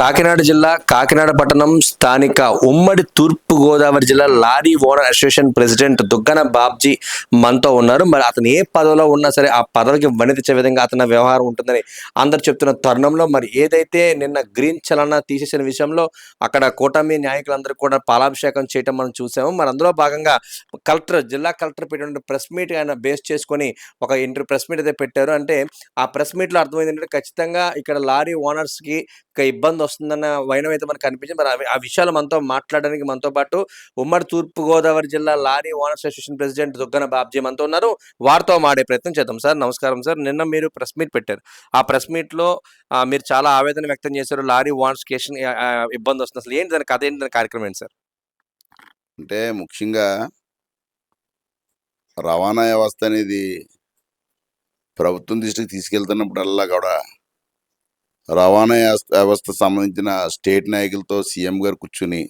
కాకినాడ జిల్లా కాకినాడ పట్టణం స్థానిక ఉమ్మడి తూర్పు గోదావరి జిల్లా lorry owner association president Duggana Babji మనతో ఉన్నారు. మరి అతను ఏ పదవిలో ఉన్నా సరే ఆ పదవికి వనితిచ్చే విధంగా అతని వ్యవహారం ఉంటుందని అందరు చెప్తున్న తరుణంలో మరి ఏదైతే నిన్న గ్రీన్ చలన తీసేసిన విషయంలో అక్కడ కూటమి నాయకులందరూ కూడా పాలాభిషేకం చేయటం మనం చూసాము. మరి అందులో భాగంగా కలెక్టర్ జిల్లా కలెక్టర్ పెట్టిన ప్రెస్ మీట్ ఆయన బేస్ చేసుకొని ఒక ఇంటర్ ప్రెస్ మీట్ అయితే పెట్టారు. అంటే ఆ ప్రెస్ మీట్లో అర్థమైంది ఏంటంటే ఖచ్చితంగా ఇక్కడ లారీ ఓనర్స్కి ఒక ఇబ్బంది వస్తుందన్న వైనం అయితే మనకు కనిపించింది మరి ఆ విషయాలు మనతో మాట్లాడడానికి మనతో పాటు ఉమ్మడి తూర్పు గోదావరి జిల్లా lorry owners association president Duggana Babji మనతో ఉన్నారు. వారితో మాడే ప్రయత్నం చేద్దాం సార్. నమస్కారం సార్. నిన్న మీరు ప్రెస్ మీట్ పెట్టారు. ఆ ప్రెస్ మీట్లో మీరు చాలా ఆవేదన వ్యక్తం చేశారు. లారీ ఓనర్స్ కేషన్ ఇబ్బంది వస్తుంది. అసలు ఏంటి దాని కథ? ఏంటి దాని కార్యక్రమం ఏంటి సార్? అంటే ముఖ్యంగా రవాణా వ్యవస్థ అనేది ప్రభుత్వం దృష్టికి తీసుకెళ్తున్నప్పుడల్లా కూడా రవాణా వ్యవస్థ వ్యవస్థ సంబంధించిన స్టేట్ నాయకులతో సీఎం గారు కూర్చుని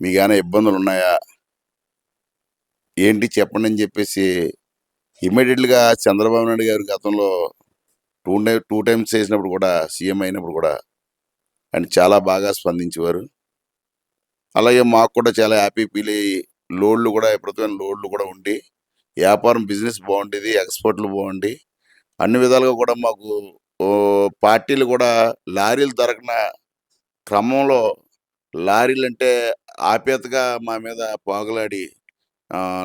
మీకు ఇబ్బందులు ఉన్నాయా? ఏంటి చెప్పండి అని చెప్పేసి ఇమ్మీడియట్గా చంద్రబాబు నాయుడు గారు గతంలో టూ టై టూ టైమ్స్ చేసినప్పుడు కూడా సీఎం అయినప్పుడు కూడా ఆయన చాలా బాగా స్పందించేవారు. అలాగే మాకు కూడా చాలా హ్యాపీ ఫీల్ అయ్యి లోడ్లు కూడా విపరీతమైన లోడ్లు కూడా ఉండి వ్యాపారం బిజినెస్ బాగుండేది ఎక్స్పోర్ట్లు బాగుండి అన్ని విధాలుగా కూడా మాకు పార్టీలు కూడా లారీలు దొరకన క్రమంలో లారీలు అంటే ఆప్యాతగా మా మీద పోగలాడి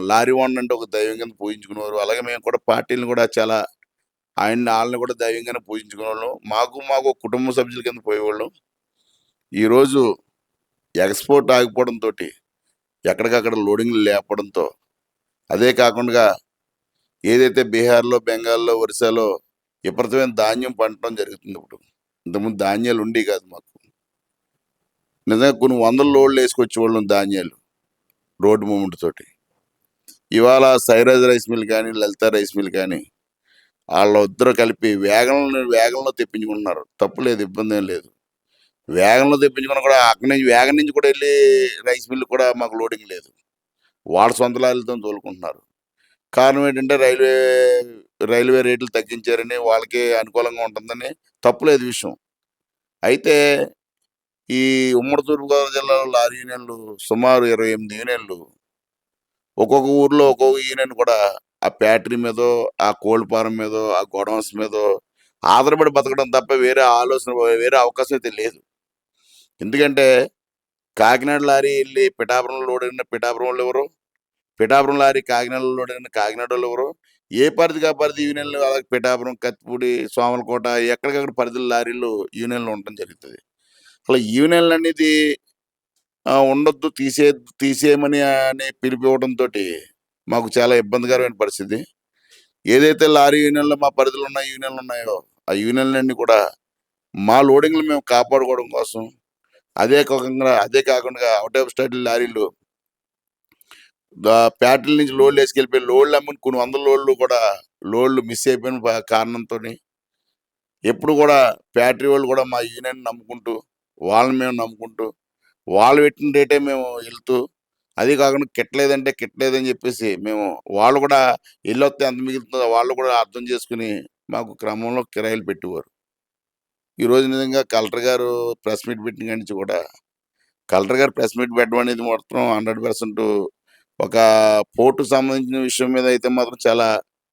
లారీ వాడిని అంటే ఒక దైవం కింద పూజించుకునేవారు. అలాగే మేము కూడా పార్టీలను కూడా చాలా ఆయన వాళ్ళని కూడా దైవంగానే పూజించుకునేవాళ్ళం. మాకు మాకు కుటుంబ సభ్యుల కింద పోయేవాళ్ళం. ఈరోజు ఎక్స్పోర్ట్ ఆగిపోవడంతో ఎక్కడికక్కడ లోడింగ్లు లేపడంతో అదే కాకుండా ఏదైతే బీహార్లో బెంగాల్లో ఒరిస్సాలో విపరీతమైన ధాన్యం పండటం జరుగుతుంది ఇప్పుడు. ఇంతకుముందు ధాన్యాలు ఉండి కాదు మాకు. నిజంగా కొన్ని వందల లోడ్లు వేసుకొచ్చేవాళ్ళం ధాన్యాలు రోడ్డు మూమెంట్ తోటి. ఇవాళ సైరాజ్ రైస్ మిల్ కానీ లలిత రైస్ మిల్ కానీ వాళ్ళిద్దరూ కలిపి వేగంలో వేగంలో తెప్పించుకుంటున్నారు. తప్పు లేదు ఇబ్బంది ఏం లేదు. వేగంలో తెప్పించుకున్న కూడా అక్కడి నుంచి వేగం నుంచి కూడా వెళ్ళి రైస్ మిల్ కూడా మాకు లోడింగ్ లేదు. వాళ్ళ సొంత లారీలతో తోలుకుంటున్నారు. కారణం ఏంటంటే రైల్వే రైల్వే రేట్లు తగ్గించారని వాళ్ళకి అనుకూలంగా ఉంటుందని తప్పులేదు విషయం. అయితే ఈ ఉమ్మడి తూర్పుగోదావరి జిల్లాలో లారీ యూనియన్లు సుమారు ఇరవై ఎనిమిది యూనియన్లు. ఒక్కొక్క ఊర్లో ఒక్కొక్క యూనియన్ కూడా ఆ ఫ్యాక్టరీ మీదో ఆ కోల్డ్ ఫారం మీదో ఆ గోడౌన్స్ మీదో ఆధారపడి బతకడం తప్ప వేరే ఆలోచన వేరే అవకాశం అయితే లేదు. ఎందుకంటే కాకినాడ లారీ వెళ్ళి పిఠాపురం లోడ్ అయిన పిఠాపురం వాళ్ళు ఎవరు? పిఠాపురం లారీ కాకినాడలో కాకినాడ ఎవరు? ఏ పరిధికి ఆ పరిధి యూనియన్లు? అలాగే పిఠాపురం కత్తిపూడి సోమలకోట ఎక్కడికక్కడ పరిధుల లారీలు యూనియన్లు ఉండటం జరుగుతుంది. అలా యూనియన్లు అనేది ఉండొద్దు తీసే తీసేయమని అని పిలిపివ్వడంతో మాకు చాలా ఇబ్బందికరమైన పరిస్థితి. ఏదైతే లారీ యూనియన్లు మా పరిధిలో ఉన్న యూనియన్లు ఉన్నాయో ఆ యూనియన్లన్నీ కూడా మా లోడింగ్లు మేము కాపాడుకోవడం కోసం అదే కాకుండా అదే కాకుండా అవుట్ ఆఫ్ స్టేట్ లారీలు ప్యాటల నుంచి లోడ్లు వేసుకెళ్ళిపోయి లోడ్లు అమ్ముని కొన్ని వందల లోడ్లు కూడా లోడ్లు మిస్ అయిపోయిన కారణంతో ఎప్పుడు కూడా ఫ్యాక్టరీ వాళ్ళు కూడా మా యూనియన్ నమ్ముకుంటూ వాళ్ళని మేము నమ్ముకుంటూ వాళ్ళు పెట్టిన రేటే మేము వెళ్తూ అది కాకుండా కిట్టలేదంటే కిట్టలేదని చెప్పేసి మేము వాళ్ళు కూడా ఇల్లు వస్తే ఎంత మిగులుతుందో వాళ్ళు కూడా అర్థం చేసుకుని మాకు క్రమంలో కిరాయిలు పెట్టేవారు. ఈరోజు నిజంగా కలెక్టర్ గారు ప్రెస్ మీట్ పెట్టిన కాడి నుంచి కూడా కలెక్టర్ గారు ప్రెస్ మీట్ పెట్టడం అనేది మొత్తం హండ్రెడ్ పర్సెంట్ ఒక పోర్టు సంబంధించిన విషయం మీద అయితే మాత్రం చాలా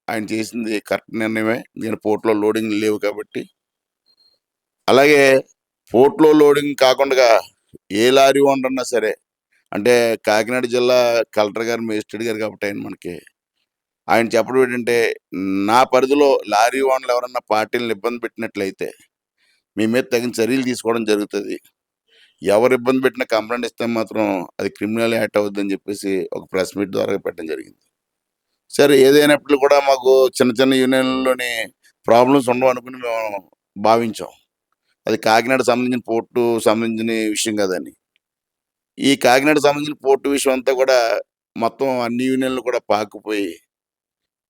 ఆయన చేసింది కరెక్ట్ నిర్ణయమే. దీని పోర్ట్లో లోడింగ్ లేవు కాబట్టి. అలాగే పోర్ట్లో లోడింగ్ కాకుండా ఏ లారీ ఓనర్ సరే అంటే కాకినాడ జిల్లా కలెక్టర్ గారు మేజిస్ట్రేట్ గారు కాబట్టి ఆయన మనకి ఆయన చెప్పడం ఏంటంటే నా పరిధిలో లారీ ఓనర్లు ఎవరన్నా పార్టీలను ఇబ్బంది పెట్టినట్లయితే మీ మీద తగిన చర్యలు తీసుకోవడం జరుగుతుంది. ఎవరు ఇబ్బంది పెట్టిన కంప్లైంట్ ఇస్తే మాత్రం అది క్రిమినల్ యాక్ట్ అవుద్దని చెప్పేసి ఒక ప్రెస్ మీట్ ద్వారా పెట్టడం జరిగింది. సరే ఏదైనప్పుడు కూడా మాకు చిన్న చిన్న యూనియన్లోని ప్రాబ్లమ్స్ ఉండవు అనుకుని మేము భావించాం. అది కాకినాడ సంబంధించిన పోర్టు సంబంధించిన విషయం కదని ఈ కాకినాడ సంబంధించిన పోర్టు విషయం అంతా కూడా మొత్తం అన్ని యూనియన్లు కూడా పాకుపోయి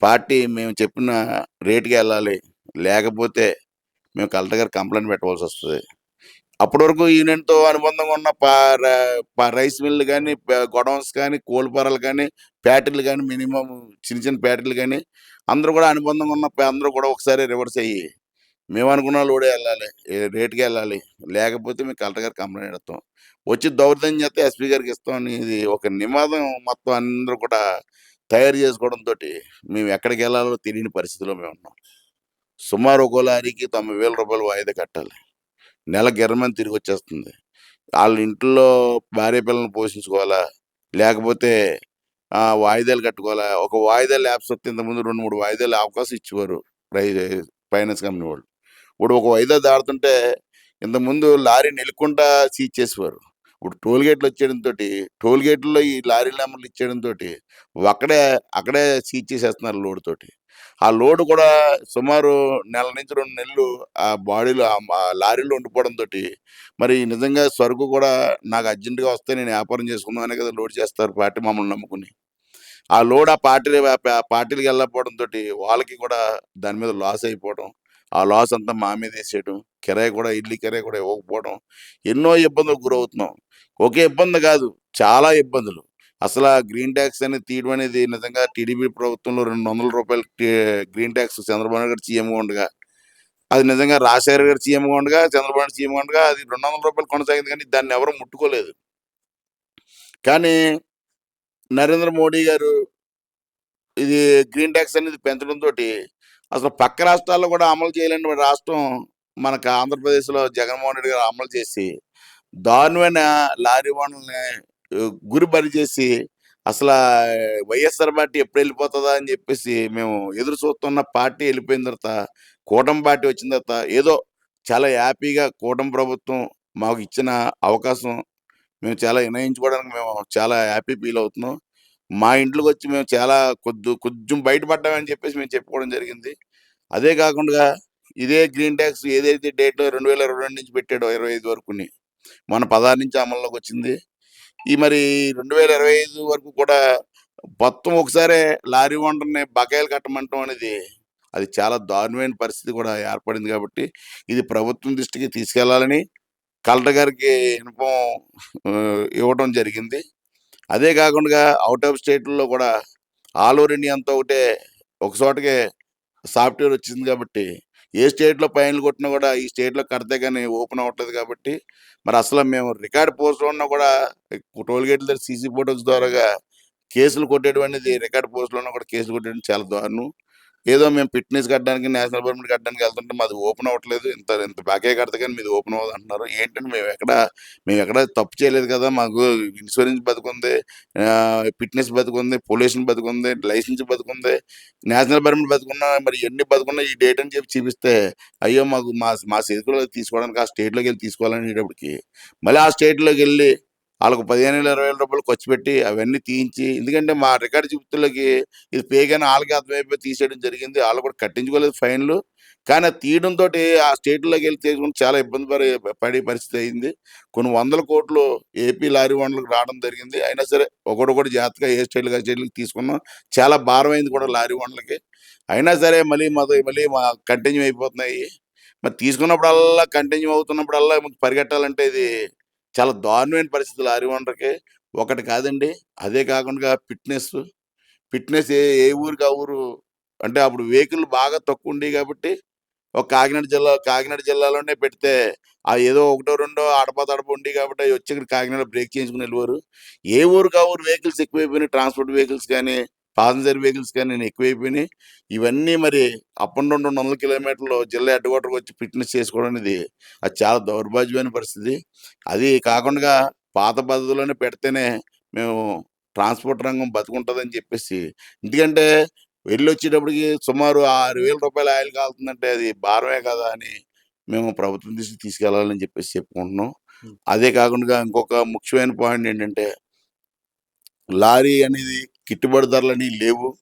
పార్టీ మేము చెప్పిన రేటుకి వెళ్ళాలి లేకపోతే మేము కలెక్టర్ గారు కంప్లైంట్ పెట్టవలసి వస్తుంది. అప్పటి వరకు యూనియన్తో అనుబంధంగా ఉన్న పా రైస్ మిల్లు కానీ గొడౌన్స్ కానీ కోల్పారాలు కానీ ఫ్యాక్టరీలు కానీ మినిమం చిన్న చిన్న ఫ్యాక్టరీలు కానీ అందరూ కూడా అనుబంధంగా ఉన్న అందరూ కూడా ఒకసారి రివర్స్ అయ్యి మేము అనుకున్న లోడే వెళ్ళాలి రేట్కి రేటుకి వెళ్ళాలి లేకపోతే మేము కలెక్టర్ గారికి కంప్లైంట్ ఇస్తాం. వచ్చి దౌర్జన్యం చేస్తే ఎస్పీ గారికి ఇస్తాం ఇది ఒక నిమాదం మొత్తం అందరూ కూడా తయారు చేసుకోవడంతో మేము ఎక్కడికి వెళ్ళాలో తెలియని పరిస్థితిలో మేము ఉన్నాం సుమారు ఒక లారీకి తొంభై వేల రూపాయలు వాయిదా కట్టాలి. నెల గిరమని తిరిగి వచ్చేస్తుంది. వాళ్ళ ఇంట్లో భార్య పిల్లల్ని పోషించుకోవాలా? లేకపోతే వాయిదాలు కట్టుకోవాలా? ఒక వాయిదా ల్యాబ్స్ వస్తే ఇంతకుముందు రెండు మూడు వాయిదాలు అవకాశం ఇచ్చేవారు రై ఫైనాన్స్ కంపెనీ వాళ్ళు. ఇప్పుడు ఒక వాయిదా దాడుతుంటే ఇంతకుముందు లారీ నెలకుండా సీజ్ చేసేవారు. ఇప్పుడు టోల్ గేట్లు వచ్చేయడంతో టోల్ గేట్లలో ఈ లారీ నెంబర్లు ఇచ్చేయడంతో అక్కడే అక్కడే సీజ్ చేసేస్తున్నారు లోడ్ తోటి. ఆ లోడ్ కూడా సుమారు నెల నుంచి రెండు నెలలు ఆ బాడీలో ఆ లారీలో ఉండిపోవడంతో మరి నిజంగా సరుకు కూడా నాకు అర్జెంటుగా వస్తే నేను వ్యాపారం చేసుకుందామనే కదా లోడ్ చేస్తారు పార్టీ మమ్మల్ని నమ్ముకుని. ఆ లోడ్ ఆ పార్టీ పార్టీలకు వెళ్ళకపోవడంతో వాళ్ళకి కూడా దాని మీద లాస్ అయిపోవడం ఆ లాస్ అంతా మా మీద వేసేయడం కిరాయి కూడా ఇల్లు కిరాయి కూడా ఇవ్వకపోవడం ఎన్నో ఇబ్బందులకు గురవుతున్నాం. ఒకే ఇబ్బంది కాదు చాలా ఇబ్బందులు. అసలు ఆ గ్రీన్ ట్యాక్స్ అనేది తీయడం అనేది నిజంగా టీడీపీ ప్రభుత్వంలో రెండు వందల రూపాయలు గ్రీన్ ట్యాక్స్ చంద్రబాబు నాయుడు గారు సీఎంగా ఉండగా అది నిజంగా రాజశేఖర్ గారు సీఎంగా ఉండగా చంద్రబాబు నాయుడు సీఎంగా ఉండగా అది రెండు వందల రూపాయలు కొనసాగింది కానీ దాన్ని ఎవరు ముట్టుకోలేదు. కానీ నరేంద్ర మోడీ గారు ఇది గ్రీన్ ట్యాక్స్ అనేది పెంచడంతో అసలు పక్క రాష్ట్రాల్లో కూడా అమలు చేయలేని రాష్ట్రం మనకు ఆంధ్రప్రదేశ్లో జగన్మోహన్ రెడ్డి గారు అమలు చేసి దారుణమైన లారీ ఓనర్లని గురి బరి చేసి అసలు వైఎస్ఆర్ పార్టీ ఎప్పుడు వెళ్ళిపోతుందా అని చెప్పేసి మేము ఎదురు చూస్తున్న పార్టీ వెళ్ళిపోయిన తర్వాత కూటమి పార్టీ వచ్చిన తర్వాత ఏదో చాలా హ్యాపీగా కూటమి ప్రభుత్వం మాకు ఇచ్చిన అవకాశం మేము చాలా వినయించుకోవడానికి మేము చాలా హ్యాపీ ఫీల్ అవుతున్నాం. మా ఇంట్లోకి వచ్చి మేము చాలా కొద్ది కొంచెం బయటపడ్డామని చెప్పేసి మేము చెప్పుకోవడం జరిగింది. అదే కాకుండా ఇదే గ్రీన్ ట్యాక్స్ ఏదైతే డేట్ రెండు వేల రెండు నుంచి పెట్టాడో ఇరవై ఐదు వరకుని మన పదహారు నుంచి అమల్లోకి వచ్చింది. ఈ మరి రెండు వేల ఇరవై ఐదు వరకు కూడా మొత్తం ఒకసారి లారీ ఓనర్ని బకాయిలు కట్టమంటాం అనేది అది చాలా దారుణమైన పరిస్థితి కూడా ఏర్పడింది కాబట్టి ఇది ప్రభుత్వం దృష్టికి తీసుకెళ్ళాలని కలెక్టర్ గారికి ఇన్ఫం ఇవ్వడం జరిగింది. అదే కాకుండా అవుట్ ఆఫ్ స్టేట్లో కూడా ఆల్ ఓవర్ ఇండియా అంతా ఒకటే ఒక చోటకే సాఫ్ట్వేర్ వచ్చింది కాబట్టి ఏ స్టేట్లో పైన కొట్టినా కూడా ఈ స్టేట్లో కడితే కానీ ఓపెన్ అవ్వట్లేదు కాబట్టి మరి అసలు మేము రికార్డ్ పోస్ట్లో ఉన్నా కూడా టోల్ గేట్ల దగ్గర సీసీ ఫోటోస్ ద్వారాగా కేసులు కొట్టేటువంటిది రికార్డ్ పోస్ట్లో ఉన్నా కూడా కేసులు కొట్టడం చాలా దారుణం. ఏదో మేము ఫిట్నెస్ కట్టడానికి నేషనల్ పర్మిట్ కట్టడానికి వెళ్తుంటే మాది ఓపెన్ అవ్వట్లేదు. ఇంత ఇంత బ్యాకే కడతా కానీ మీది ఓపెన్ అవ్వదు అంటున్నారు. ఏంటంటే మేము ఎక్కడ మేము ఎక్కడ తప్పు చేయలేదు కదా. మాకు ఇన్సూరెన్స్ బతుకుంది ఫిట్నెస్ బతుకుంది పొల్యూషన్ బతుకుంది లైసెన్స్ బతుకుంది నేషనల్ పర్మిట్ బతుకున్నా మరి ఎన్ని బతుకున్నా ఈ డేట్ అని చెప్పి చూపిస్తే అయ్యో మాకు మా మా చేతిలో తీసుకోవడానికి ఆ స్టేట్లోకి వెళ్ళి తీసుకోవాలనేటప్పటికి మళ్ళీ ఆ స్టేట్లోకి వెళ్ళి వాళ్ళకు పదిహేను వేల ఇరవై వేల రూపాయలు ఖర్చు పెట్టి అవన్నీ తీయించి ఎందుకంటే మా రికార్డు చూపుతులకి ఇది పేగానే వాళ్ళకి అర్థమైపోయి తీసేయడం జరిగింది. వాళ్ళు కూడా కట్టించుకోలేదు ఫైన్లు. కానీ అది తీయడంతో ఆ స్టేట్లోకి వెళ్ళి తీసుకుని చాలా ఇబ్బంది పడే పడే పరిస్థితి అయింది. కొన్ని వందల కోట్లు ఏపీ లారీ ఓనర్లకు రావడం జరిగింది. అయినా సరే ఒకటి జాగ్రత్తగా ఏ స్టేట్లుగా స్టేట్లకి తీసుకున్నాం. చాలా భారమైంది కూడా లారీ ఓనర్లకి. అయినా సరే మళ్ళీ మా మళ్ళీ మా కంటిన్యూ అయిపోతున్నాయి. మరి తీసుకున్నప్పుడల్లా కంటిన్యూ అవుతున్నప్పుడల్లా పరిగెట్టాలంటే ఇది చాలా దారుణమైన పరిస్థితులు లారీ ఒకటి కాదండి అదే కాకుండా ఫిట్నెస్. ఫిట్నెస్ ఏ ఏ ఊరికి ఆ ఊరు అంటే అప్పుడు వెహికల్ బాగా తక్కువ ఉండేవి కాబట్టి ఒక కాకినాడ జిల్లా కాకినాడ జిల్లాలోనే పెడితే ఆ ఏదో ఒకటో రెండో అడప తడప ఉండి కాబట్టి వచ్చి ఇక్కడ కాకినాడ బ్రేక్ చేయించుకుని వెళ్ళేవారు. ఏ ఊరికి ఆ ఊరు వెహికల్స్ ఎక్కువైపోయినాయి ట్రాన్స్పోర్ట్ వెహికల్స్ కానీ పాసెంజర్ వెహికల్స్ కానీ ఎక్కువైపోయినాయి. ఇవన్నీ మరి అప్ అండ్ డౌన్ రెండు వందల కిలోమీటర్లు జిల్లా హెడ్ క్వార్టర్కి వచ్చి ఫిట్నెస్ చేసుకోవడం అనేది అది చాలా దౌర్భాగ్యమైన పరిస్థితి. అది కాకుండా పాత పద్ధతిలోనే పెడితేనే మేము ట్రాన్స్పోర్ట్ రంగం బతుకుంటుందని చెప్పేసి ఎందుకంటే వెళ్ళి వచ్చేటప్పటికి సుమారు ఆరు వేల రూపాయల ఆయిల్ కాలుతుందంటే అది భారమే కదా అని మేము ప్రభుత్వం దృష్టికి తీసుకెళ్ళాలని చెప్పేసి చెప్పుకుంటున్నాం. అదే కాకుండా ఇంకొక ముఖ్యమైన పాయింట్ ఏంటంటే లారీ అనేది గిట్టుబాటు ధరలని లేవు.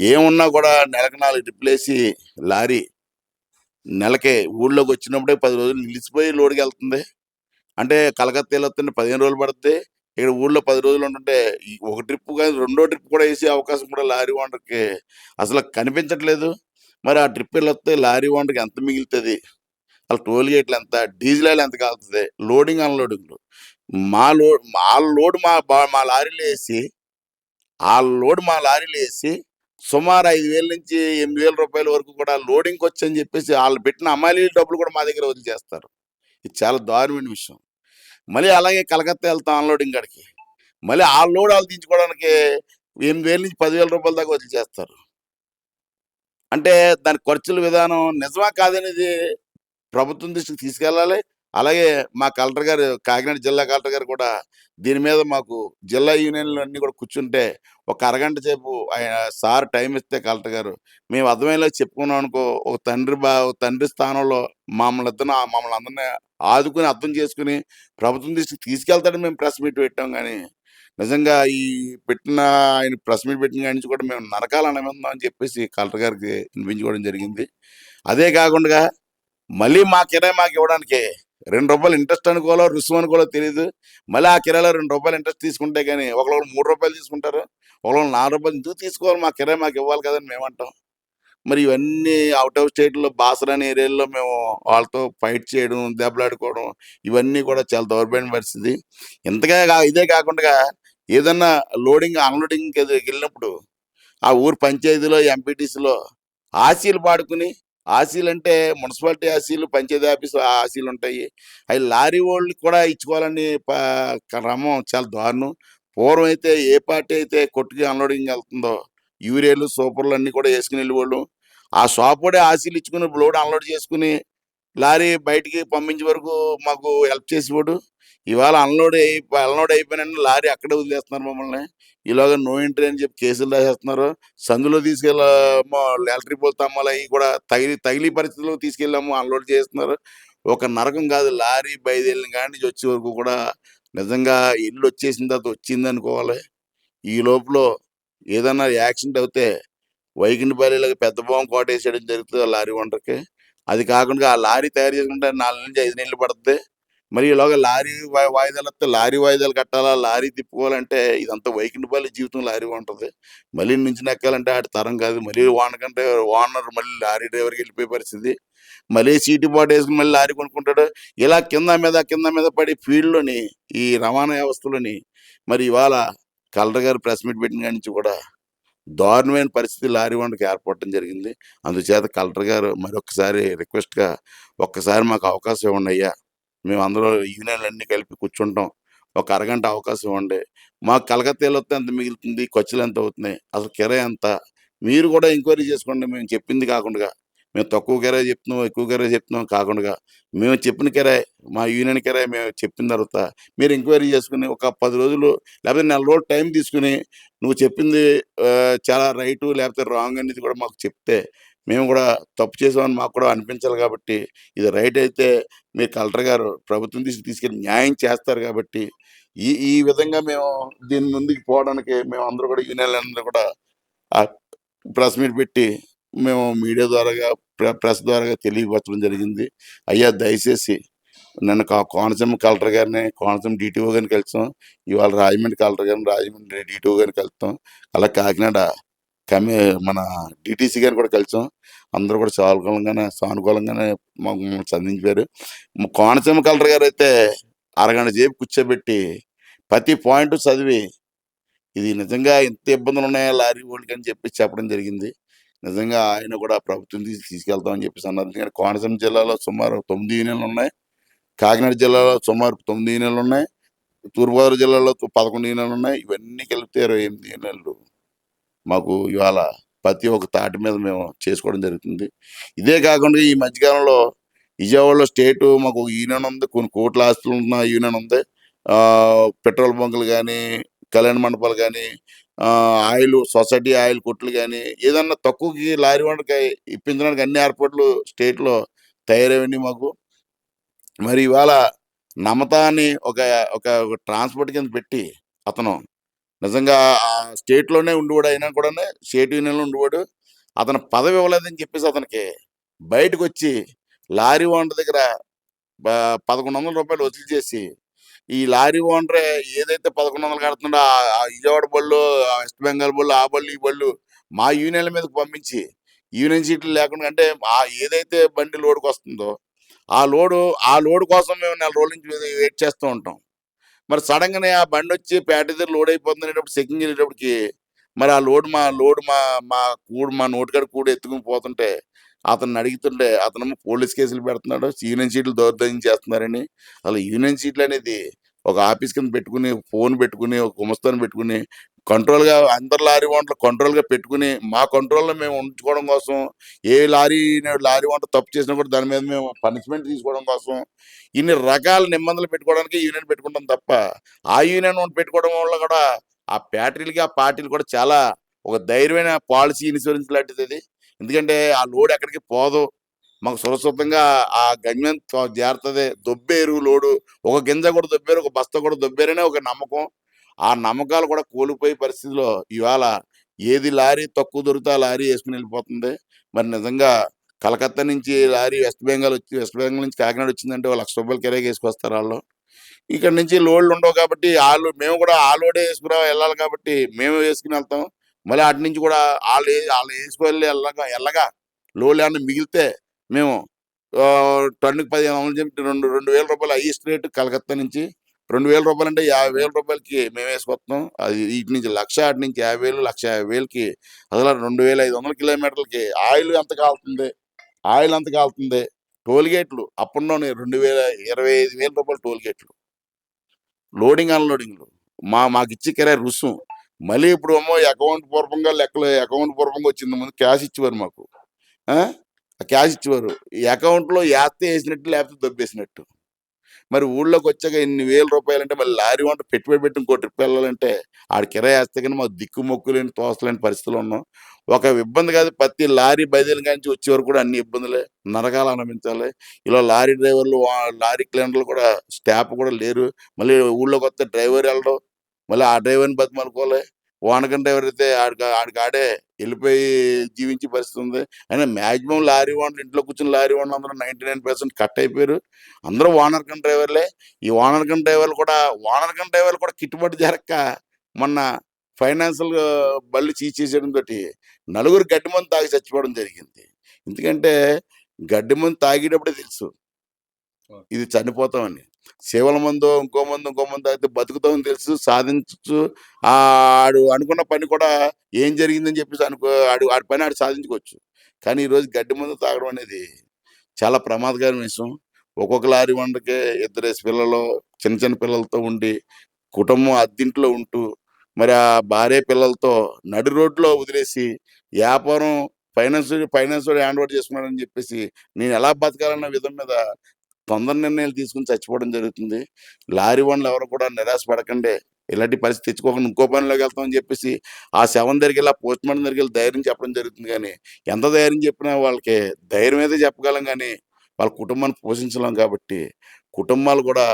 ఏమున్నా కూడా నెలకు నాలుగు ట్రిప్లేసి లారీ నెలకే ఊళ్ళోకి వచ్చినప్పుడే పది రోజులు నిలిచిపోయి లోడ్కి వెళ్తుంది. అంటే కలకత్తా వెళ్తుంటే పదిహేను రోజులు పడుతుంది. ఇక్కడ ఊళ్ళో పది రోజులు ఉంటుంటే ఒక ట్రిప్ కానీ రెండో ట్రిప్ కూడా వేసే అవకాశం కూడా లారీ ఓనర్కి అసలు కనిపించట్లేదు. మరి ఆ ట్రిప్ వెళ్ళొస్తే లారీ ఓనర్కి ఎంత మిగులుతుంది? అసలు టోల్ గేట్లు ఎంత? డీజిల్ ఎంత కాలుతుంది? లోడింగ్ అన్లోడింగ్ మా లోడ్ మా లోడ్ మా బా- మా లారీలో వేసి ఆ లోడ్ మా లారీలు వేసి సుమారు ఐదు వేల నుంచి ఎనిమిది వేల రూపాయల వరకు కూడా లోడింగ్కి వచ్చని చెప్పేసి వాళ్ళు పెట్టిన అమ్మాయిల డబ్బులు కూడా మా దగ్గర వదిలిచేస్తారు ఇది చాలా దారుణమైన విషయం. మళ్ళీ అలాగే కలకత్తా వెళ్తాం అన్లోడింగ్ కాడికి. మళ్ళీ ఆ లోడ్ వాళ్ళు దించుకోవడానికి ఎనిమిది వేల నుంచి పదివేల రూపాయల దాకా వదిలిచేస్తారు అంటే దాని ఖర్చుల విధానం నిజమా కాదనేది ప్రభుత్వం దృష్టికి తీసుకెళ్ళాలి. అలాగే మా కలెక్టర్ గారు కాకినాడ జిల్లా కలెక్టర్ గారు కూడా దీని మీద మాకు జిల్లా యూనియన్లు అన్నీ కూడా కూర్చుంటే ఒక అరగంట సేపు ఆయన సార్ టైం ఇస్తే కలెక్టర్ గారు మేము అర్థమయ్యేలా చెప్పుకున్నాం అనుకో ఒక తండ్రి బా ఒక తండ్రి స్థానంలో మమ్మల్ని ఇద్దరు మమ్మల్ని అందరినీ ఆదుకుని అర్థం చేసుకుని ప్రభుత్వం దృష్టికి తీసుకెళ్తాడని మేము ప్రెస్ మీట్ పెట్టాం కానీ నిజంగా ఈ పెట్టిన ఆయన ప్రెస్ మీట్ పెట్టిన కాడి నుంచి కూడా మేము నరకాలని అని చెప్పేసి కలెక్టర్ గారికి వినిపించుకోవడం జరిగింది. అదే కాకుండా మళ్ళీ మా కిరాయి మాకు ఇవ్వడానికి రెండు రూపాయలు ఇంట్రెస్ట్ అనుకోవాలో రుసుము అనుకోవాలో తెలియదు మళ్ళీ ఆ కిరాయిలో రెండు రూపాయలు ఇంట్రెస్ట్ తీసుకుంటే కానీ ఒకళ్ళు మూడు రూపాయలు తీసుకుంటారు ఒకళ్ళు నాలుగు రూపాయలు ఎందుకు తీసుకోవాలి మా కిరాయి మాకు ఇవ్వాలి కదని మేము అంటాం మరి ఇవన్నీ అవుట్ ఆఫ్ స్టేట్లో బాసరాని ఏరియాలో మేము వాళ్ళతో ఫైట్ చేయడం దెబ్బలాడుకోవడం ఇవన్నీ కూడా చాలా దౌర్భాగ్యం పరిస్థితి. ఇంతగా ఇదే కాకుండా ఏదన్నా లోడింగ్ అన్లోడింగ్ వెళ్ళినప్పుడు ఆ ఊరు పంచాయతీలో ఎంపీటీసీలో ఆశీలు పాడుకుని ఆశీలు అంటే మున్సిపాలిటీ ఆశీలు పంచాయతీ ఆఫీస్ ఆశీలు ఉంటాయి అవి లారీ వాళ్ళు కూడా ఇచ్చుకోవాలని క్రమం చాలా దారుణం. పూర్వం అయితే ఏ పార్టీ అయితే కొట్టుకి అన్లోడింగ్ వెళ్తుందో యూరియాలు సూపర్లు అన్ని కూడా వేసుకుని వెళ్ళేవాళ్ళు. ఆ షాప్ కూడా ఆశీలు ఇచ్చుకుని లోడ్ అన్లోడ్ చేసుకుని లారీ బయటికి పంపించే వరకు మాకు హెల్ప్ చేసేవాడు. ఇవాళ అన్లోడ్ అయి అన్లోడ్ అయిపోయిన లారీ అక్కడే వదిలేస్తున్నారు మమ్మల్ని. ఇలాగ నో ఎంట్రీ అని చెప్పి కేసులు రాసేస్తున్నారు. సందులో తీసుకెళ్ళాము లాటరీ పోతాము అవి కూడా తగిలి తగిలి పరిస్థితుల్లో తీసుకెళ్ళాము అన్లోడ్ చేస్తున్నారు. ఒక నరకం కాదు లారీ బయలుదేరిన కాడి నుంచి వచ్చే వరకు కూడా నిజంగా ఇల్లు వచ్చేసిన తర్వాత వచ్చింది అనుకోవాలి. ఈ లోపల ఏదన్నా యాక్సిడెంట్ అయితే వైకుంఠపల్లిలోకి పెద్ద బాంబు కోటేసేయడం జరుగుతుంది ఆ లారీ వంటకి అది కాకుండా ఆ లారీ తయారు చేసుకుంటే నాలుగు నుంచి ఐదు నెలలు పడుతుంది. మరి ఇలాగ లారీ వాయిదాలు వస్తే లారీ వాయిదాలు కట్టాలా లారీ తిప్పుకోవాలంటే ఇదంతా వైకుంఠపల్లి జీవితం లారీ ఉంటుంది. మళ్ళీ నుంచి నెక్కాలంటే ఆడి తరం కాదు. మళ్ళీ వానకంటే ఓనర్ మళ్ళీ లారీ డ్రైవర్కి వెళ్ళిపోయే పరిస్థితి. మళ్ళీ సీటు పాటు వేసుకుని మళ్ళీ లారీ కొనుక్కుంటాడు. ఇలా కింద మీద కింద మీద పడి ఫీల్డ్లోని ఈ రవాణా వ్యవస్థలోని మరి ఇవాళ కలెక్టర్ గారు ప్రెస్ మీట్ పెట్టిన కాడి నుంచి కూడా దారుణమైన పరిస్థితి లారీ వంటకి ఏర్పడటం జరిగింది. అందుచేత కలెక్టర్ గారు మరొకసారి రిక్వెస్ట్గా ఒక్కసారి మాకు అవకాశం ఇవ్వండి అయ్యా. మేము అందరూ యూనియన్లు కలిపి కూర్చుంటాం. ఒక అరగంట అవకాశం ఇవ్వండి. మాకు కలకత్తాలో వస్తే ఎంత మిగులుతుంది? ఖర్చులు ఎంత అవుతున్నాయి? అసలు కిరాయి ఎంత? మీరు కూడా ఎంక్వైరీ చేసుకోండి. మేము చెప్పింది కాకుండా. మేము తక్కువ కిరాయి చెప్తున్నాం ఎక్కువ కిరాయి చెప్తున్నాం కాకుండా. మేము చెప్పిన కిరాయి మా యూనియన్ కిరాయి మేము చెప్పిన తర్వాత మీరు ఎంక్వైరీ చేసుకుని ఒక పది రోజులు లేకపోతే నెల రోజులు టైం తీసుకుని నువ్వు చెప్పింది చాలా రైటు లేకపోతే రాంగ్ అనేది కూడా మాకు చెప్తే మేము కూడా తప్పు చేసామని మాకు కూడా అనిపించాలి కాబట్టి ఇది రైట్ అయితే మీరు కలెక్టర్ గారు ప్రభుత్వం తీసి తీసుకెళ్ళి న్యాయం చేస్తారు కాబట్టి ఈ ఈ విధంగా మేము దీని ముందుకు పోవడానికి మేము అందరూ కూడా యూనియన్ అందరూ కూడా ప్రెస్ మీట్ పెట్టి మేము మీడియా ద్వారాగా ప్రెస్ ద్వారాగా తెలియపరచడం జరిగింది. అయ్యా దయచేసి నన్ను కా- కోనసీమ కలెక్టర్ గారిని కోనసీమ డిటిఓ గారిని కలిసాం. ఇవాళ రాజమండ్రి కలెక్టర్ గారిని రాజమండ్రి డిటిఓ గారిని కలుస్తాం అలా కాకినాడ కమి మన డిటీసీ గారిని కూడా కలిసాం. అందరూ కూడా సానుకూలంగానే సానుకూలంగానే మాకు సంధించారు కోనసీమ కలెక్టర్ గారు అయితే అరగంట సేపు కూర్చోబెట్టి ప్రతి పాయింట్ చదివి ఇది నిజంగా ఇంత ఇబ్బందులు ఉన్నాయా లారీ వాళ్ళకి అని చెప్పి చెప్పడం జరిగింది. నిజంగా ఆయన కూడా ప్రభుత్వం తీసి తీసుకెళ్తామని చెప్పేసి అన్నారు. ఎందుకంటే కోనసీమ జిల్లాలో సుమారు తొమ్మిది యూనియన్లు ఉన్నాయి. కాకినాడ జిల్లాలో సుమారు తొమ్మిది యూనియన్లు ఉన్నాయి. తూర్పుగోదావరి జిల్లాలో పదకొండు యూనియన్లు ఉన్నాయి. ఇవన్నీ కలిపితే ఇరవై ఎనిమిది యూనియన్లు. మాకు ఇవాళ ప్రతి ఒక్క తాటి మీద మేము చేసుకోవడం జరుగుతుంది. ఇదే కాకుండా ఈ మధ్యకాలంలో విజయవాడలో స్టేటు మాకు ఒక యూనియన్ ఉంది. కొన్ని కోట్ల ఆస్తులు ఉన్న యూనియన్ ఉంది. పెట్రోల్ బంకులు కానీ కళ్యాణ మండపాలు కానీ ఆయిల్ సొసైటీ ఆయిల్ కొట్లు కానీ ఏదన్నా తక్కువకి లారీ వంటకి ఇప్పించడానికి అన్ని ఏర్పాట్లు స్టేట్లో తయారయ్యండి మాకు. మరి ఇవాళ నమతా అని ఒక ఒక ట్రాన్స్పోర్ట్ కింద పెట్టి అతను నిజంగా ఆ స్టేట్లోనే ఉండేవాడు అయినా కూడా స్టేట్ యూనియన్లో ఉండేవాడు అతను పదవి ఇవ్వలేదని చెప్పేసి అతనికి బయటకు వచ్చి లారీ ఓనర్ దగ్గర పదకొండు వందల రూపాయలు వసూలు చేసి ఈ లారీ ఓనర్ ఏదైతే పదకొండు వందలు కడుతుండో ఆ- విజయవాడ బళ్ళు వెస్ట్ బెంగాల్ బళ్ళు ఆ బళ్ళు ఈ బళ్ళు మా యూనియన్ల మీదకి పంపించి యూనియన్ సీట్లు లేకుండా అంటే ఆ ఏదైతే బండి లోడ్కి వస్తుందో ఆ లోడు ఆ లోడు కోసం మేము నెల రోజుల నుంచి వెయిట్ చేస్తూ ఉంటాం. మరి సడన్గానే ఆ బండి వచ్చి పేట దగ్గర లోడ్ అయిపోతుంది అనేటప్పుడు చెకింగ్ వెళ్ళేటప్పటికి మరి ఆ లోడ్ మా లోడ్ మా మా కూడు మా నోటికాడ కూడు ఎత్తుకుని పోతుంటే అతను అడుగుతుంటే అతను పోలీస్ కేసులు పెడుతున్నాడు యూనియన్ సీట్లు దౌర్జన్యం చేస్తున్నారని. అసలు యూనియన్ సీట్లు అనేది ఒక ఆఫీస్ కింద పెట్టుకుని ఫోన్ పెట్టుకుని ఒక గుమస్తాను పెట్టుకుని కంట్రోల్గా అందరు లారీ వంటలు కంట్రోల్గా పెట్టుకుని మా కంట్రోల్లో మేము ఉంచుకోవడం కోసం ఏ లారీ లారీ వంట తప్పు చేసినా కూడా దాని మీద మేము పనిష్మెంట్ తీసుకోవడం కోసం ఇన్ని రకాల నిబంధనలు పెట్టుకోవడానికి యూనియన్ పెట్టుకుంటాం తప్ప ఆ యూనియన్ పెట్టుకోవడం వల్ల కూడా ఆ ఫ్యాక్టరీలకి ఆ పార్టీలు కూడా చాలా ఒక ధైర్యమైన పాలసీ ఇన్సూరెన్స్ లాంటిది అది. ఎందుకంటే ఆ లోడ్ ఎక్కడికి పోదు. మాకు సురక్షితంగా ఆ గమ్యం జారుతుంది చేరుతుంది దొబ్బేరు లోడు. ఒక గింజ కూడా దొబ్బేరు ఒక బస్తా కూడా దొబ్బేరనే ఒక నమ్మకం. ఆ నమ్మకాలు కూడా కోల్పోయే పరిస్థితిలో ఇవాళ ఏది లారీ తక్కువ దొరికితే ఆ లారీ వేసుకుని వెళ్ళిపోతుంది. మరి నిజంగా కలకత్తా నుంచి లారీ వెస్ట్ బెంగాల్ వచ్చి వెస్ట్ బెంగాల్ నుంచి కాకినాడ వచ్చిందంటే ఒక లక్ష రూపాయలు కిరాయికి వేసుకొస్తారు వాళ్ళు. ఇక్కడ నుంచి లోడ్లు ఉండవు కాబట్టి ఆలు మేము కూడా ఆ లోడే వేసుకురా వెళ్ళాలి కాబట్టి మేము వేసుకుని వెళ్తాం. మళ్ళీ అటు నుంచి కూడా వాళ్ళు ఏ- వాళ్ళు వేసుకువెళ్ళి వెళ్ళగా వెళ్ళగా లోడ్లు ఏమన్నా మిగిలితే మేము ఆ, టన్నుకి పదిహేను వందలు చెప్పి రెండు రెండు వేల రూపాయలు హైయెస్ట్ రేటు కలకత్తా నుంచి రెండు వేల రూపాయలు అంటే యాభై వేల రూపాయలకి మేము వేసుకొస్తాం అది ఇటు నుంచి లక్ష అటు నుంచి యాభై వేలు లక్ష యాభై వేలకి అసలు రెండు వేల ఐదు వందల కిలోమీటర్లకి ఆయిల్ ఎంత కాలుతుంది? ఆయిల్ ఎంత కాలుతుంది? టోల్ గేట్లు అప్పుడులోనే రెండు వేల ఇరవై ఐదు వేల రూపాయలు టోల్ గేట్లు లోడింగ్ అన్లోడింగ్లు. మా మాకు ఇచ్చే కిరాయి రుసుం మళ్ళీ ఇప్పుడు ఏమో అకౌంట్ పూర్వకంగా లెక్కలు అకౌంట్ పూర్వకంగా వచ్చింది. ముందు క్యాష్ ఇచ్చేవారు మాకు. క్యాష్ ఇచ్చేవారు. ఈ అకౌంట్లో యాస్తే వేసినట్టు లేకపోతే దొబ్బేసినట్టు. మరి ఊళ్ళోకి వచ్చాక ఇన్ని వేల రూపాయలు అంటే మళ్ళీ లారీ వంట పెట్టుబడి పెట్టి ఇంకో ట్రిప్ వెళ్ళాలంటే ఆడ కిరాయి వేస్తే కానీ మాకు దిక్కు మొక్కులేని తోసలేని పరిస్థితులు ఉన్నాం. ఒక ఇబ్బంది కాదు ప్రతి లారీ బదిలీ కానీ వచ్చే వరకు కూడా అన్ని ఇబ్బందులే. నరకాలు అనిపించాలి ఇలా లారీ డ్రైవర్లు లారీ క్లీనర్లు కూడా స్టాఫ్ కూడా లేరు. మళ్ళీ ఊళ్ళోకి వస్తే డ్రైవర్ వెళ్ళడం మళ్ళీ ఆ డ్రైవర్ని బతిమాలుకోవాలి. వానకం డ్రైవర్ అయితే ఆడికి ఆడికి ఆడే వెళ్ళిపోయి జీవించే పరిస్థితి ఉంది. అయినా మాక్సిమం లారీ ఓనర్ ఇంట్లో కూర్చుని లారీ ఓనర్ అందరూ నైంటీ నైన్ పర్సెంట్ కట్ అయిపోయారు. అందరూ ఓనర్ కం డ్రైవర్లే. ఈ ఓనర్ డ్రైవర్లు కూడా ఓనర్ కం డ్రైవర్లు కూడా గిట్టుబాటు జరగక మొన్న ఫైనాన్షియల్ బళ్ళు చీచేసేయడం తోటి నలుగురు గడ్డి మందు తాగి చచ్చిపోవడం జరిగింది. ఎందుకంటే గడ్డి మందు తాగేటప్పుడే తెలుసు. ఇది చనిపోతామని. సేవల మందు ఇంకో మందు ఇంకో మందు అయితే బతుకుతామని తెలుసు సాధించచ్చు. ఆడు అనుకున్న పని కూడా ఏం జరిగిందని చెప్పేసి అనుకో ఆడు ఆడి పని ఆడు సాధించుకోవచ్చు. కానీ ఈరోజు గడ్డి మందు తాగడం అనేది చాలా ప్రమాదకరమైన విషయం. ఒక్కొక్క లారీ వంటకే ఇద్దరేసి పిల్లలు చిన్న చిన్న పిల్లలతో ఉండి కుటుంబం అద్దింట్లో ఉంటూ మరి ఆ భార్య పిల్లలతో నడి రోడ్లో వదిలేసి వ్యాపారం ఫైనాన్స్ ఫైనాన్స్ హ్యాండ్ ఓవర్ చేసుకున్నాడని చెప్పేసి నేను ఎలా బతకాలన్న విధం మీద తొందర నిర్ణయాలు తీసుకుని చచ్చిపోవడం జరుగుతుంది. లారీ వాళ్ళు ఎవరు కూడా నిరాశ పడకండి. ఇలాంటి పరిస్థితి తెచ్చుకోకుండా ఇంకో పనిలోకి వెళ్తామని చెప్పేసి ఆ శవం దగ్గరికి వెళ్ళి పోస్ట్ మార్టం దగ్గరికి వెళ్ళి ధైర్యం చెప్పడం జరుగుతుంది కానీ ఎంత ధైర్యం చెప్పినా వాళ్ళకి ధైర్యం అయితే చెప్పగలం కానీ వాళ్ళ కుటుంబాన్ని పోషించలేం కాబట్టి కుటుంబాలు కూడా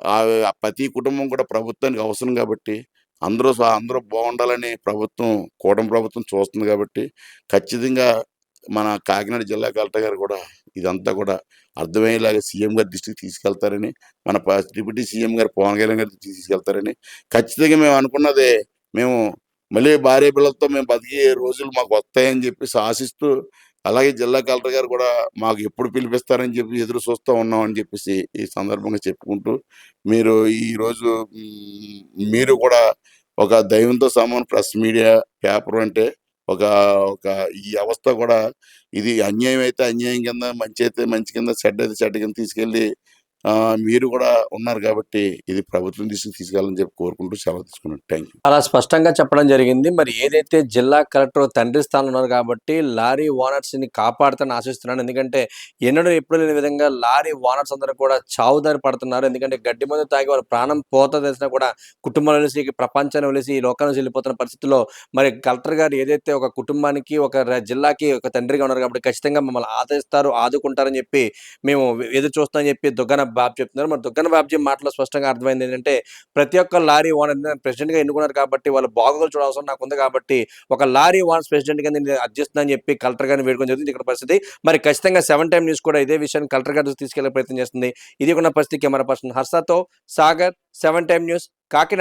ఆ ప్రతి కుటుంబం కూడా ప్రభుత్వానికి అవసరం కాబట్టి అందరూ అందరూ బాగుండాలని ప్రభుత్వం కూటమి ప్రభుత్వం చూస్తుంది కాబట్టి ఖచ్చితంగా మన కాకినాడ జిల్లా కలెక్టర్ గారు కూడా ఇదంతా కూడా అర్థమయ్యేలాగా సీఎం గారి దృష్టికి తీసుకెళ్తారని మన డిప్యూటీ సీఎం గారు పవన్ కళ్యాణ్ గారి తీసుకెళ్తారని ఖచ్చితంగా మేము అనుకున్నదే. మేము మళ్ళీ భార్య పిల్లలతో మేము బతికే రోజులు మాకు వస్తాయని చెప్పేసి ఆశిస్తూ అలాగే జిల్లా కలెక్టర్ గారు కూడా మాకు ఎప్పుడు పిలిపిస్తారని చెప్పి ఎదురు చూస్తూ ఉన్నాం అని చెప్పేసి ఈ సందర్భంగా చెప్పుకుంటూ మీరు ఈరోజు మీరు కూడా ఒక దైవంతో సమానం ప్రెస్ మీడియా పేపర్ అంటే ఒక ఒక ఈ అవస్థ కూడా ఇది అన్యాయం అయితే అన్యాయం కింద మంచి అయితే మంచి కింద చెడ్డ అయితే చెడ్డ కింద తీసుకెళ్ళి మీరు కూడా ఉన్నారు కాబట్టి ఇది ప్రభుత్వం దృష్టికి తీసుకెళ్ళాలని చెప్పి కోరుకుంటూ సెలవు తీసుకున్నాను. థ్యాంక్ యూ అలా స్పష్టంగా చెప్పడం జరిగింది. మరి ఏదైతే జిల్లా కలెక్టర్ తండ్రి స్థానంలో ఉన్నారు కాబట్టి లారీ ఓనర్స్ని కాపాడుతానని ఆశిస్తున్నాను. ఎందుకంటే ఎన్నడూ ఎప్పుడు లేని విధంగా లారీ ఓనర్స్ అందరూ కూడా చావుదారి పడుతున్నారు. ఎందుకంటే గడ్డి మందు తాగి వాళ్ళ ప్రాణం పోత తెలిసినా కూడా కుటుంబాల నుంచి ప్రపంచాన్ని వదిలేసి ఈ లోకాన్ని వెళ్ళిపోతున్న పరిస్థితుల్లో మరి కలెక్టర్ గారు ఏదైతే ఒక కుటుంబానికి ఒక జిల్లాకి ఒక తండ్రిగా ఉన్నారు కాబట్టి ఖచ్చితంగా మమ్మల్ని ఆదరిస్తారు ఆదుకుంటారని చెప్పి మేము ఎదురు చూస్తామని చెప్పి దుగ్గన బాబు చెప్తున్నారు. మరి దుగ్గన బాబుజీ మాటలో స్పష్టంగా అర్థమైంది ఏంటంటే ప్రతి ఒక్క లారీ ఓనర్ ప్రెసిడెంట్గా ఎన్నుకున్నారు కాబట్టి వాళ్ళ బాగోగులు చూడవసరం నాకు ఉంది కాబట్టి ఒక లారీ ఓనర్స్ ప్రెసిడెంట్గా నేను అధ్యస్తుందని చెప్పి కలెక్టర్ గారిని వేడుకొని జరుగుతుంది ఇక్కడ పరిస్థితి. మరి ఖచ్చితంగా సెవెన్ టైమ్ న్యూస్ కూడా ఇదే విషయాన్ని కలెక్టర్ గారి తీసుకెళ్ళే ప్రయత్నం చేస్తుంది. ఇది ఉన్న పరిస్థితి camera person హర్షతో Sagar seven time news Kakinada.